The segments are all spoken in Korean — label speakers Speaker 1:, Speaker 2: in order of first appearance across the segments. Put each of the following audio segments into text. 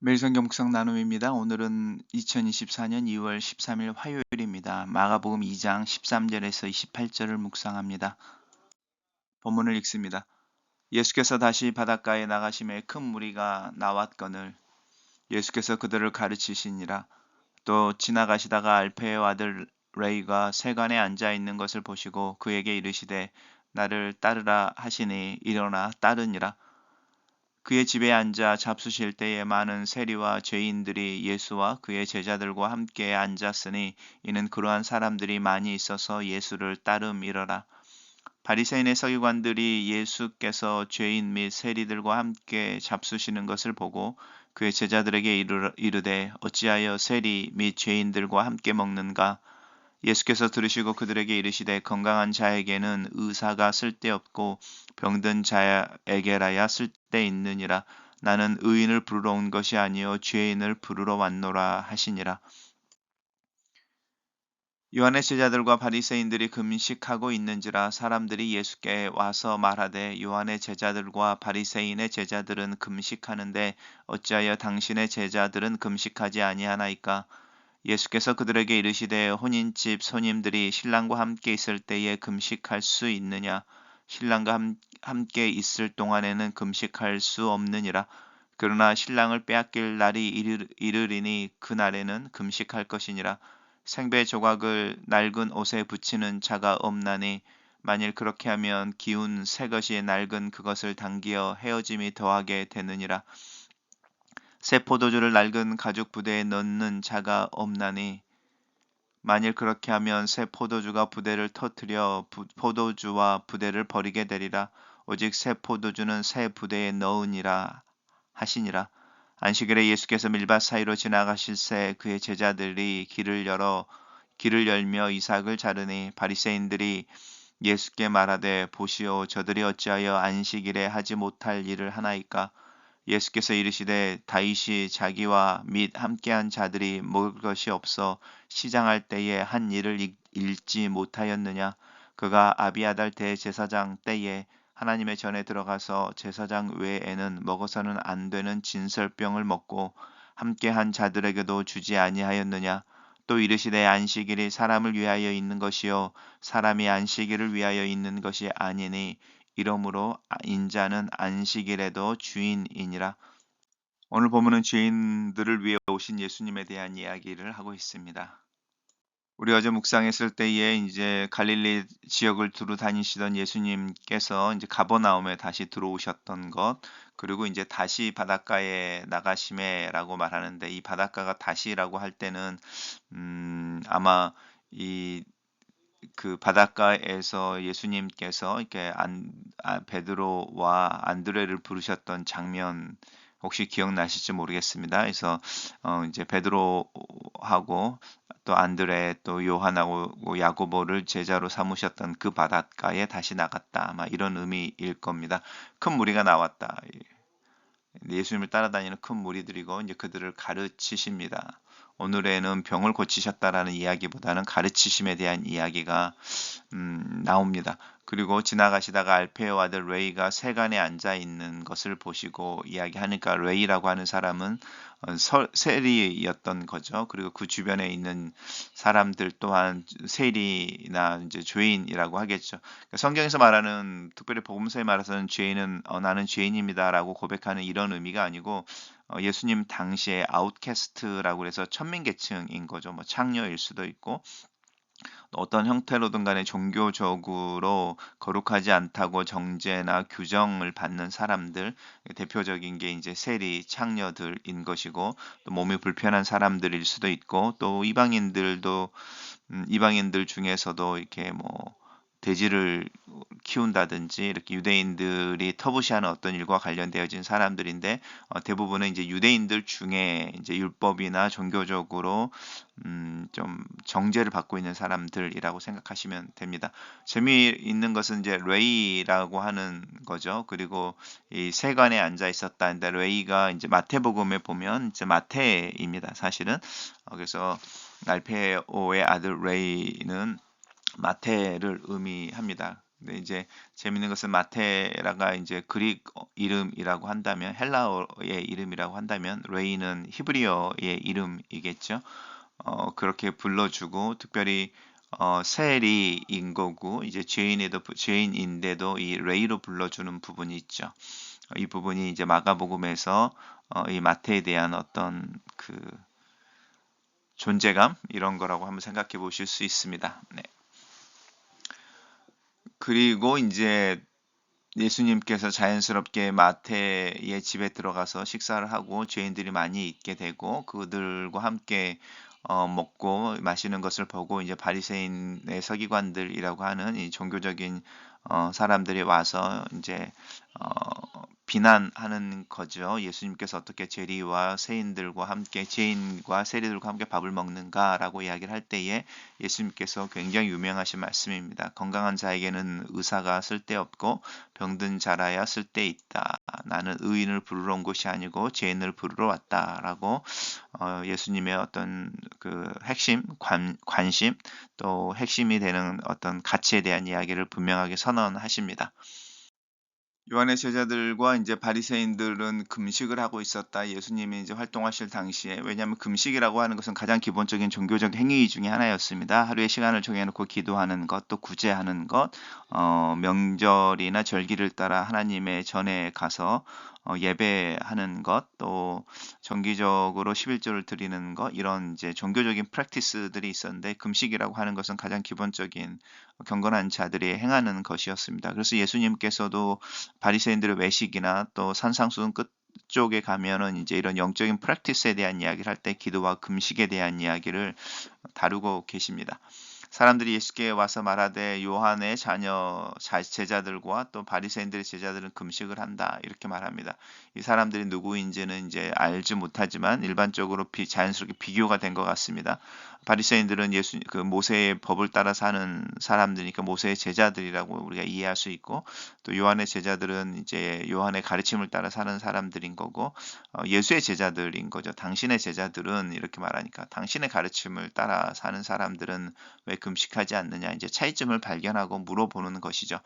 Speaker 1: 매일 성경 묵상 나눔입니다. 오늘은 2024년 2월 13일 화요일입니다. 마가복음 2장 13절에서 28절을 묵상합니다. 본문을 읽습니다. 예수께서 다시 바닷가에 나가심에 큰 무리가 나왔거늘 예수께서 그들을 가르치시니라 또 지나가시다가 알페의 아들 레이가 세관에 앉아 있는 것을 보시고 그에게 이르시되 나를 따르라 하시니 일어나 따르니라 그의 집에 앉아 잡수실 때에 많은 세리와 죄인들이 예수와 그의 제자들과 함께 앉았으니 이는 그러한 사람들이 많이 있어서 예수를 따름이러라. 바리새인의 서기관들이 예수께서 죄인 및 세리들과 함께 잡수시는 것을 보고 그의 제자들에게 이르되 어찌하여 세리 및 죄인들과 함께 먹는가 예수께서 들으시고 그들에게 이르시되 건강한 자에게는 의사가 쓸데없고 병든 자에게라야 쓸데있느니라. 나는 의인을 부르러 온 것이 아니요 죄인을 부르러 왔노라 하시니라. 요한의 제자들과 바리새인들이 금식하고 있는지라 사람들이 예수께 와서 말하되 요한의 제자들과 바리새인의 제자들은 금식하는데 어찌하여 당신의 제자들은 금식하지 아니하나이까 예수께서 그들에게 이르시되 혼인집 손님들이 신랑과 함께 있을 때에 금식할 수 있느냐? 신랑과 함께 있을 동안에는 금식할 수 없느니라. 그러나 신랑을 빼앗길 날이 이르리니 그 날에는 금식할 것이니라. 생배 조각을 낡은 옷에 붙이는 자가 없나니 만일 그렇게 하면 기운 새 것이 낡은 그것을 당기어 헤어짐이 더하게 되느니라 새 포도주를 낡은 가죽 부대에 넣는 자가 없나니 만일 그렇게 하면 새 포도주가 부대를 터뜨려 포도주와 부대를 버리게 되리라. 오직 새 포도주는 새 부대에 넣으니라 하시니라. 안식일에 예수께서 밀밭 사이로 지나가실 새 그의 제자들이 길을 열어 길을 열며 이삭을 자르니 바리새인들이 예수께 말하되 보시오 저들이 어찌하여 안식일에 하지 못할 일을 하나이까 예수께서 이르시되 다윗이 자기와 및 함께한 자들이 먹을 것이 없어 시장할 때에 한 일을 읽지 못하였느냐? 그가 아비아달 대제사장 때에 하나님의 전에 들어가서 제사장 외에는 먹어서는 안 되는 진설병을 먹고 함께한 자들에게도 주지 아니하였느냐? 또 이르시되 안식일이 사람을 위하여 있는 것이요 사람이 안식일을 위하여 있는 것이 아니니 이러므로 인자는 안식일에도 주인이니라. 오늘 보면은 죄인들을 위해 오신 예수님에 대한 이야기를 하고 있습니다. 우리 어제 묵상했을 때에 이제 갈릴리 지역을 두루 다니시던 예수님께서 이제 가버나움에 다시 들어오셨던 것 그리고 이제 다시 바닷가에 나가심에라고 말하는데 이 바닷가가 다시라고 할 때는 음 아마 이 그 바닷가에서 예수님께서 이렇게 안, 아, 베드로와 안드레를 부르셨던 장면 혹시 기억나실지 모르겠습니다. 그래서 어, 이제 베드로하고 또 안드레 또 요한하고 야고보를 제자로 삼으셨던 그 바닷가에 다시 나갔다. 아마 이런 의미일 겁니다. 큰 무리가 나왔다. 예수님을 따라다니는 큰 무리들이고 이제 그들을 가르치십니다. 오늘에는 병을 고치셨다라는 이야기보다는 가르치심에 대한 이야기가 음, 나옵니다. 그리고 지나가시다가 알페오 아들 레이가 세간에 앉아 있는 것을 보시고 이야기하니까 레이라고 하는 사람은 어, 세리였던 거죠. 그리고 그 주변에 있는 사람들 또한 세리나 이제 죄인이라고 하겠죠. 그러니까 성경에서 말하는 특별히 복음서에 말해서는 죄인은 어, 나는 죄인입니다라고 고백하는 이런 의미가 아니고 어, 예수님 당시에 아웃캐스트라고 해서 천민계층인 거죠. 뭐 창녀일 수도 있고 어떤 형태로든 간에 종교적으로 거룩하지 않다고 정죄나 규정을 받는 사람들 대표적인 게 이제 세리 창녀들인 것이고 또 몸이 불편한 사람들일 수도 있고 또 이방인들도 음, 이방인들 중에서도 이렇게 뭐 돼지를 키운다든지 이렇게 유대인들이 터부시하는 어떤 일과 관련되어진 사람들인데 어, 대부분은 이제 유대인들 중에 이제 율법이나 종교적으로 음, 좀 정죄를 받고 있는 사람들이라고 생각하시면 됩니다. 재미있는 것은 이제 레이라고 하는 거죠. 그리고 이 세관에 앉아 있었다는데 레이가 이제 마태복음에 보면 이제 마태입니다. 사실은 어, 그래서 알페오의 아들 레이는 마태를 의미합니다. 근데 이제 재밌는 것은 마테라가 이제 그릭 이름이라고 한다면 헬라어의 이름이라고 한다면 레이는 히브리어의 이름이겠죠. 어, 그렇게 불러주고 특별히 어, 세리인 거고 이제 죄인에도 죄인인데도 이 레이로 불러주는 부분이 있죠. 이 부분이 이제 마가복음에서 어, 이 마태에 대한 어떤 그 존재감 이런 거라고 한번 생각해 보실 수 있습니다. 네. 그리고 이제 예수님께서 자연스럽게 마태의 집에 들어가서 식사를 하고 죄인들이 많이 있게 되고 그들과 함께 어, 먹고 마시는 것을 보고 이제 바리새인의 서기관들이라고 하는 이 종교적인 어, 사람들이 와서 이제 어, 비난하는 거죠. 예수님께서 어떻게 제리와 세인들과 함께 죄인과 세리들과 함께 밥을 먹는가라고 이야기를 할 때에 예수님께서 굉장히 유명하신 말씀입니다. 건강한 자에게는 의사가 쓸데없고 병든 자라야 쓸데있다. 나는 의인을 부르러 온 것이 아니고 죄인을 부르러 왔다라고 어, 예수님의 어떤 그 핵심 관, 관심 또 핵심이 되는 어떤 가치에 대한 이야기를 분명하게 선언하십니다. 요한의 제자들과 이제 바리새인들은 금식을 하고 있었다. 예수님이 이제 활동하실 당시에 왜냐하면 금식이라고 하는 것은 가장 기본적인 종교적 행위 중의 하나였습니다. 하루의 시간을 정해놓고 기도하는 것, 또 구제하는 것, 어, 명절이나 절기를 따라 하나님의 전에 가서 어, 예배하는 것, 또 정기적으로 11조를 드리는 것, 이런 이제 종교적인 프랙티스들이 있었는데 금식이라고 하는 것은 가장 기본적인 경건한 자들이 행하는 것이었습니다. 그래서 예수님께서도 바리새인들의 외식이나 또 산상수훈 끝 쪽에 가면은 이제 이런 영적인 프랙티스에 대한 이야기를 할 때 기도와 금식에 대한 이야기를 다루고 계십니다. 사람들이 예수께 와서 말하되 요한의 자녀 제자들과 또 바리새인들의 제자들은 금식을 한다 이렇게 말합니다. 이 사람들이 누구인지는 이제 알지 못하지만 일반적으로 비, 자연스럽게 비교가 된 것 같습니다. 바리새인들은 예수 그 모세의 법을 따라 사는 사람들이니까 모세의 제자들이라고 우리가 이해할 수 있고 또 요한의 제자들은 이제 요한의 가르침을 따라 사는 사람들인 거고 어, 예수의 제자들인 거죠. 당신의 제자들은 이렇게 말하니까 당신의 가르침을 따라 사는 사람들은 왜 금식하지 않느냐 이제 차이점을 발견하고 물어보는 것이죠.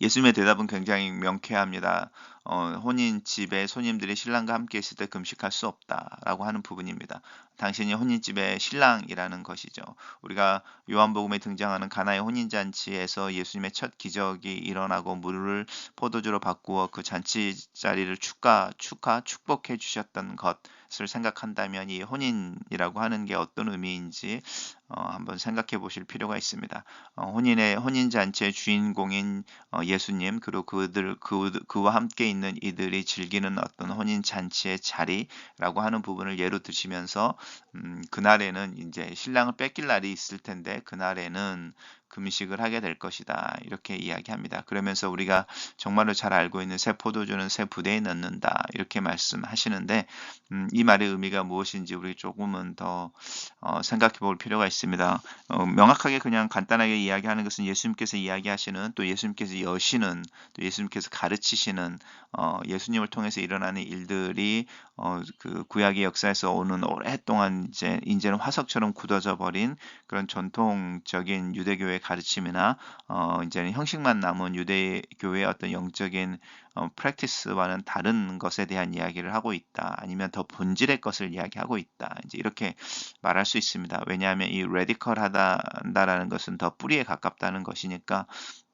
Speaker 1: 예수님의 대답은 굉장히 명쾌합니다. 어, 혼인 집에 손님들이 신랑과 함께 있을 때 금식할 수 없다라고 하는 부분입니다. 당신이 혼인집의 신랑이라는 것이죠. 우리가 요한복음에 등장하는 가나의 혼인잔치에서 예수님의 첫 기적이 일어나고 물을 포도주로 바꾸어 그 잔치 자리를 축하, 축하, 축복해 주셨던 것을 생각한다면 이 혼인이라고 하는 게 어떤 의미인지 어, 한번 생각해 보실 필요가 있습니다. 어, 혼인의 혼인 잔치의 주인공인 어, 예수님 그리고 그들 그, 그와 함께 있는 이들이 즐기는 어떤 혼인 잔치의 자리라고 하는 부분을 예로 드시면서 음, 그날에는 이제 신랑을 뺏길 날이 있을 텐데 그날에는 금식을 하게 될 것이다. 이렇게 이야기합니다. 그러면서 우리가 정말로 잘 알고 있는 새 포도주는 새 부대에 넣는다. 이렇게 말씀하시는데 음, 이 말의 의미가 무엇인지 우리 조금은 더 어, 생각해 볼 필요가 있습니다. 어, 명확하게 그냥 간단하게 이야기하는 것은 예수님께서 이야기하시는 또 예수님께서 여시는 또 예수님께서 가르치시는 어, 예수님을 통해서 일어나는 일들이 어, 그 구약의 역사에서 오는 오랫동안 이제 이제는 화석처럼 굳어져 버린 그런 전통적인 유대교의 가르침이나 어, 이제는 형식만 남은 유대교의 어떤 영적인 어, 프랙티스와는 다른 것에 대한 이야기를 하고 있다. 아니면 더 본질의 것을 이야기하고 있다. 이제 이렇게 말할 수 있습니다. 왜냐하면 이 레디컬하다라는 것은 더 뿌리에 가깝다는 것이니까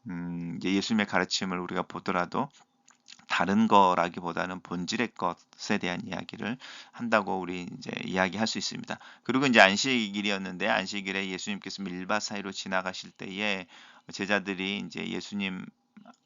Speaker 1: 음, 이제 예수님의 가르침을 우리가 보더라도 다른 거라기보다는 본질의 것에 대한 이야기를 한다고 우리 이제 이야기할 수 있습니다. 그리고 이제 안식일이었는데 안식일에 예수님께서 밀밭 사이로 지나가실 때에 제자들이 이제 예수님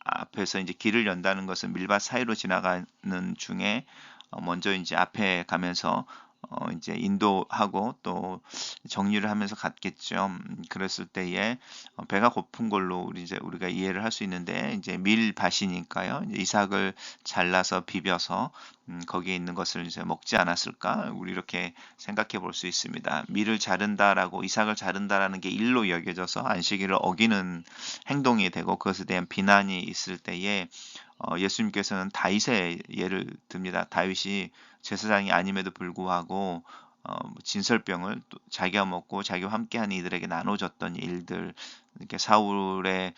Speaker 1: 앞에서 이제 길을 연다는 것은 밀밭 사이로 지나가는 중에 어, 먼저 이제 앞에 가면서 어, 이제 인도하고 또 정리를 하면서 갔겠죠. 음, 그랬을 때에 어, 배가 고픈 걸로 우리 이제 우리가 이해를 할 수 있는데 이제 밀밭이니까요. 이제 이삭을 잘라서 비벼서 음, 거기에 있는 것을 이제 먹지 않았을까? 우리 이렇게 생각해 볼 수 있습니다. 밀을 자른다라고 이삭을 자른다라는 게 일로 여겨져서 안식일을 어기는 행동이 되고 그것에 대한 비난이 있을 때에 어, 예수님께서는 다윗의 예를 듭니다. 다윗이 제사장이 아님에도 불구하고 어, 뭐 진설병을 또 자기가 먹고 자기와 함께한 이들에게 나눠줬던 일들 이렇게 사울의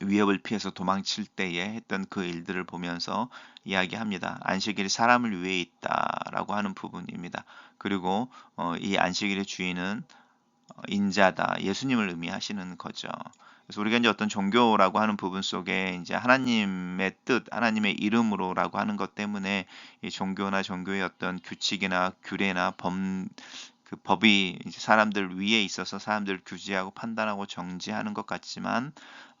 Speaker 1: 위협을 피해서 도망칠 때에 했던 그 일들을 보면서 이야기합니다. 안식일이 사람을 위해 있다라고 하는 부분입니다. 그리고 어, 이 안식일의 주인은 어, 인자다, 예수님을 의미하시는 거죠. 그래서 우리가 이제 어떤 종교라고 하는 부분 속에 이제 하나님의 뜻, 하나님의 이름으로라고 하는 것 때문에 이 종교나 종교의 어떤 규칙이나 규례나 범, 그 법이 이제 사람들 위에 있어서 사람들을 규제하고 판단하고 정지하는 것 같지만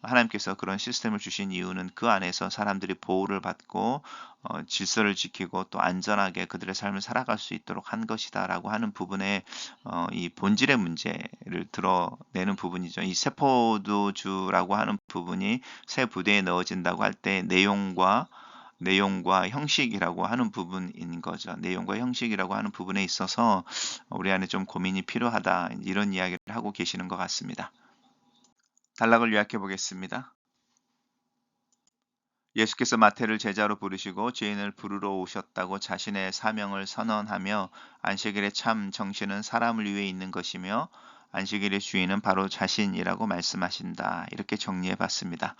Speaker 1: 하나님께서 그런 시스템을 주신 이유는 그 안에서 사람들이 보호를 받고 어, 질서를 지키고 또 안전하게 그들의 삶을 살아갈 수 있도록 한 것이다라고 하는 부분에 어, 이 본질의 문제를 드러내는 부분이죠. 이 세포도주라고 하는 부분이 새 부대에 넣어진다고 할 때 내용과 내용과 형식이라고 하는 부분인 거죠. 내용과 형식이라고 하는 부분에 있어서 우리 안에 좀 고민이 필요하다 이런 이야기를 하고 계시는 것 같습니다. 단락을 요약해 보겠습니다. 예수께서 마태를 제자로 부르시고 죄인을 부르러 오셨다고 자신의 사명을 선언하며 안식일의 참 정신은 사람을 위해 있는 것이며 안식일의 주인은 바로 자신이라고 말씀하신다. 이렇게 정리해 봤습니다.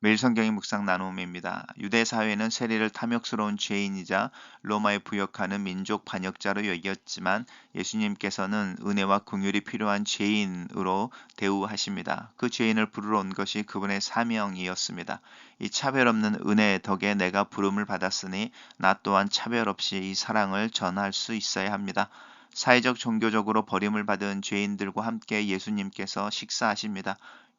Speaker 1: 매일 성경의 묵상 나눔입니다. 유대 사회는 세리를 탐욕스러운 죄인이자 로마에 부역하는 민족 반역자로 여겼지만 예수님께서는 은혜와 긍휼이 필요한 죄인으로 대우하십니다. 그 죄인을 부르러 온 것이 그분의 사명이었습니다. 이 차별 없는 은혜 덕에 내가 부름을 받았으니 나 또한 차별 없이 이 사랑을 전할 수 있어야 합니다. 사회적 종교적으로 버림을 받은 죄인들과 함께 예수님께서 식사하십니다.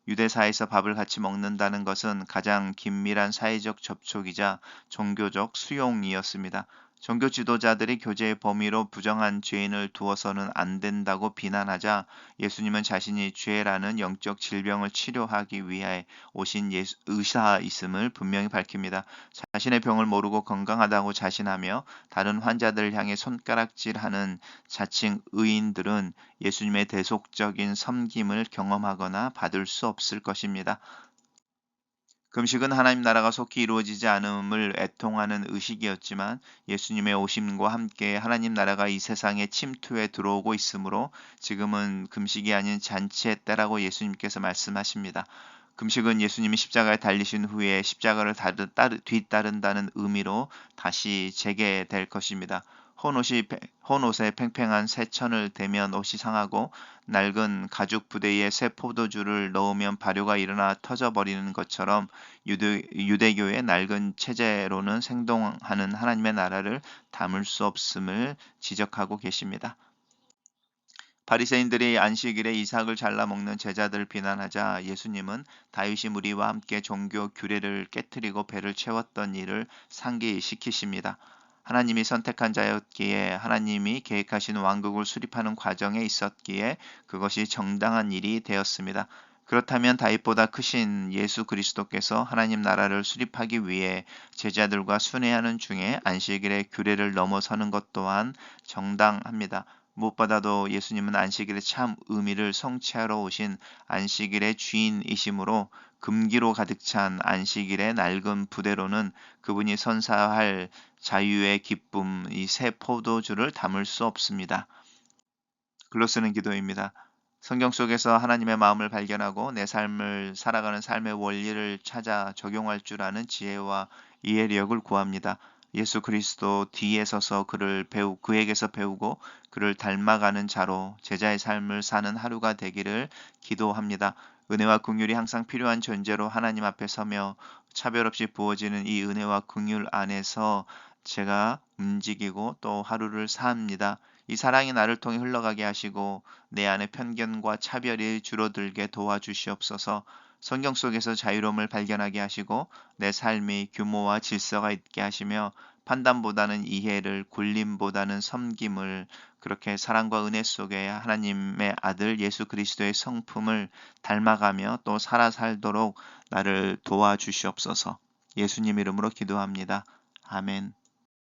Speaker 1: 유대사에서 밥을 같이 먹는다는 것은 가장 긴밀한 사회적 접촉이자 종교적 수용이었습니다. 종교 지도자들이 교제의 범위로 부정한 죄인을 두어서는 안 된다고 비난하자 예수님은 자신이 죄라는 영적 질병을 치료하기 위해 오신 예수, 의사있음을 분명히 밝힙니다. 자신의 병을 모르고 건강하다고 자신하며 다른 환자들을 향해 손가락질하는 자칭 의인들은 예수님의 대속적인 섬김을 경험하거나 받을 수 없을 것입니다. 금식은 하나님 나라가 속히 이루어지지 않음을 애통하는 의식이었지만 예수님의 오심과 함께 하나님 나라가 이 세상에 침투해 들어오고 있으므로 지금은 금식이 아닌 잔치의 때라고 예수님께서 말씀하십니다. 금식은 예수님이 십자가에 달리신 후에 십자가를 뒤따른다는 의미로 다시 재개될 것입니다. 혼옷이 혼옷에 팽팽한 새천을 대면 옷이 상하고 낡은 가죽 부대에 새 포도주를 넣으면 발효가 일어나 터져버리는 것처럼 유대, 유대교의 낡은 체제로는 생동하는 하나님의 나라를 담을 수 없음을 지적하고 계십니다. 바리새인들이 안식일에 이삭을 잘라 먹는 제자들을 비난하자 예수님은 다윗이 무리와 함께 종교 규례를 깨뜨리고 배를 채웠던 일을 상기시키십니다. 하나님이 선택한 자였기에 하나님이 계획하신 왕국을 수립하는 과정에 있었기에 그것이 정당한 일이 되었습니다. 그렇다면 다윗보다 크신 예수 그리스도께서 하나님 나라를 수립하기 위해 제자들과 순회하는 중에 안식일의 규례를 넘어서는 것 또한 정당합니다. 무엇보다도 예수님은 안식일의 참 의미를 성취하러 오신 안식일의 주인이시므로 금기로 가득 찬 안식일의 낡은 부대로는 그분이 선사할 자유의 기쁨, 이 새 포도주를 담을 수 없습니다. 글로 쓰는 기도입니다. 성경 속에서 하나님의 마음을 발견하고 내 삶을 살아가는 삶의 원리를 찾아 적용할 줄 아는 지혜와 이해력을 구합니다. 예수 그리스도 뒤에 서서 그를 배우 그에게서 배우고 그를 닮아가는 자로 제자의 삶을 사는 하루가 되기를 기도합니다. 은혜와 긍휼이 항상 필요한 존재로 하나님 앞에 서며 차별 없이 부어지는 이 은혜와 긍휼 안에서 제가 움직이고 또 하루를 삽니다. 이 사랑이 나를 통해 흘러가게 하시고 내 안에 편견과 차별이 줄어들게 도와주시옵소서. 성경 속에서 자유로움을 발견하게 하시고 내 삶이 규모와 질서가 있게 하시며 판단보다는 이해를 굴림보다는 섬김을 그렇게 사랑과 은혜 속에 하나님의 아들 예수 그리스도의 성품을 닮아가며 또 살아 살도록 나를 도와주시옵소서. 예수님 이름으로 기도합니다. 아멘.